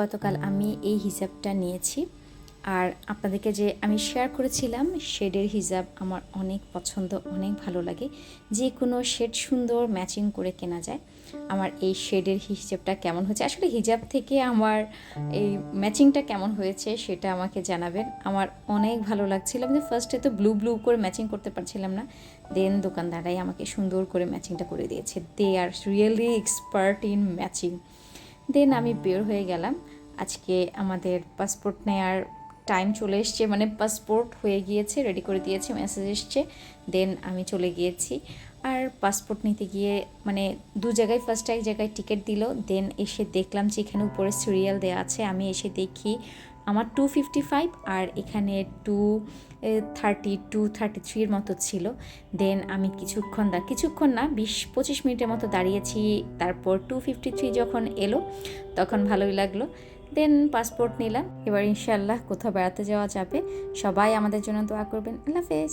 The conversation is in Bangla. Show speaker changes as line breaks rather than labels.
গতকাল আমি এই হিজাবটা নিয়েছি। আর আপনাদেরকে যে আমি শেয়ার করেছিলাম শেডের হিজাব আমার অনেক পছন্দ অনেক ভালো লাগে। যে কোনো শেড সুন্দর ম্যাচিং করে কেনা যায়। আমার এই শেডের হিজাবটা কেমন হয়েছে? আসলে হিজাব থেকে আমার এই ম্যাচিংটা কেমন হয়েছে সেটা আমাকে জানাবেন। আমার অনেক ভালো লাগছিল। আমি ফার্স্টে তো ব্লু ব্লু করে ম্যাচিং করতে পারছিলাম না। দেন দোকানদারাই আমাকে সুন্দর করে ম্যাচিংটা করে দিয়েছে। They are really expert in matching then আমি বের হয়ে গেলাম। আজকে আমাদের পাসপোর্ট নেওয়ার টাইম চলে এসছে মানে পাসপোর্ট হয়ে গিয়েছে রেডি করে দিয়েছে মেসেজ এসছে দেন আমি চলে গিয়েছি। আর পাসপোর্ট নিতে গিয়ে মানে দু জায়গায় ফার্স্ট এক জায়গায় টিকিট দিল দেন এসে দেখলাম যে এখানে উপরে সিরিয়াল দেওয়া আছে, আমি এসে দেখি আমার টু ফিফটি ফাইভ আর এখানে টু থার্টি টু থার্টি থ্রির মতো ছিল। দেন আমি কিছুক্ষণ দা, কিছুক্ষণ না, বিশ, পঁচিশ মিনিটের মতো দাঁড়িয়েছি, তারপর টু ফিফটি থ্রি যখন এলো, তখন ভালোই লাগল। দেন পাসপোর্ট নিলাম। এবার ইনশাল্লাহ কোথাও বেড়াতে যাওয়া যাবে। সবাই আমাদের জন্য দোয়া করবেন। আল্লাহ হাফেজ।